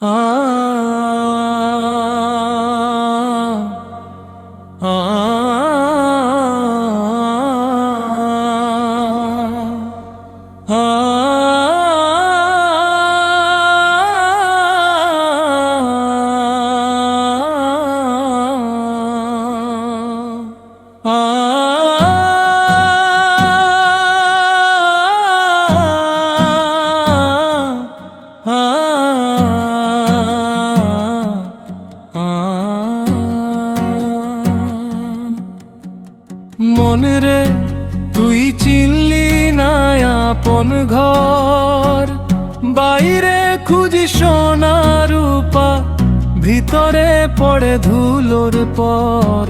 মনে রে, তুই চিনলি না আপন ঘর। বাইরে খুঁজি সোনা রূপা, ভিতরে পড়ে ধুলোর পর।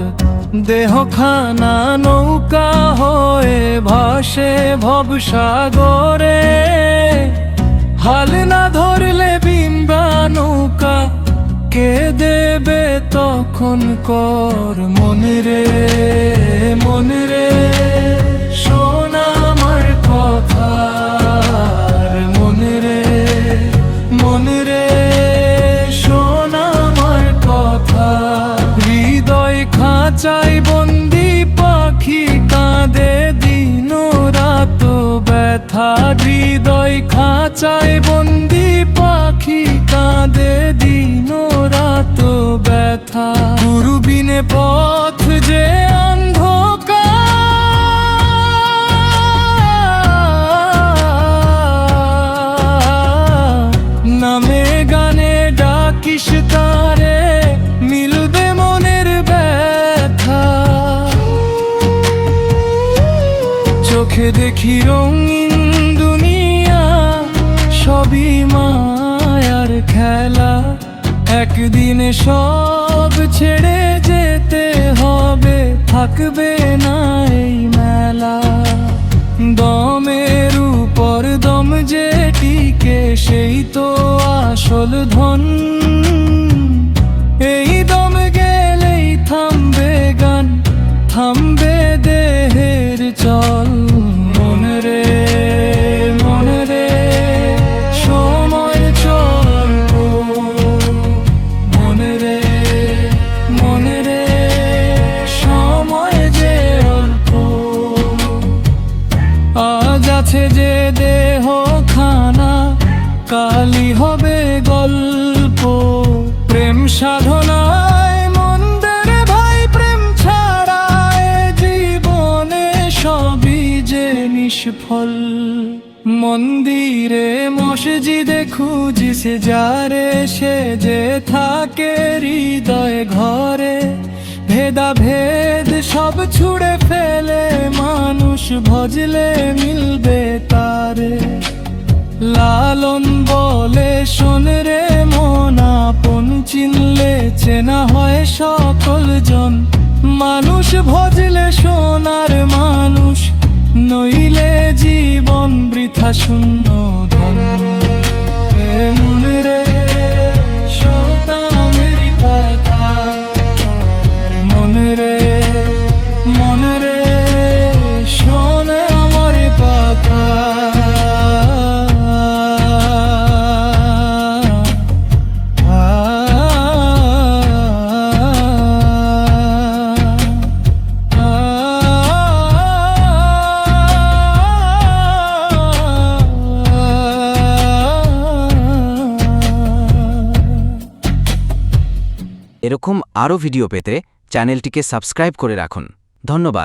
দেহ খানা নৌকা হয়ে ভাসে ভবসাগরে হাল না ধরলে বিম্বা নৌকা কে দেবে তখন কর মনে রে মনে রে? শোনা আমার কথা মনে রে, মনে বন্দি পাখি কাঁদে দিন রাত ব্যথা। হৃদয় খাঁচাই বন্দি পাখি কাঁদে দিন পথ যে অন্ধকার। নামে গানে ডাকিস তারে, মিলবে মনের ব্যথা। চোখে দেখি রঙিন দুনিয়া, সবই মায়ার খেলা। একদিনে সব থাকবে না এই মেলা। দমের উপর দম যে টিকে সেই তো আসল ধন সাধনায় মন্দের ভাই, প্রেম ছাড়ায় জীবনে সবই যে নিষ্ফল। মন্দিরে মসজিদে খুঁজিস, যারে সে যে থাকে হৃদয় ঘরে। ভেদা ভেদ সব ছুড়ে ফেলে, মানুষ ভজলে মিলবে তারে। লালন বলে চেনা হয় সকল জন মানুষ ভজলে সোনার মানুষ নইলে জীবন বৃথা শূন্য ধন এরকম আরও ভিডিও পেতে চ্যানেলটিকে সাবস্ক্রাইব করে রাখুন। ধন্যবাদ।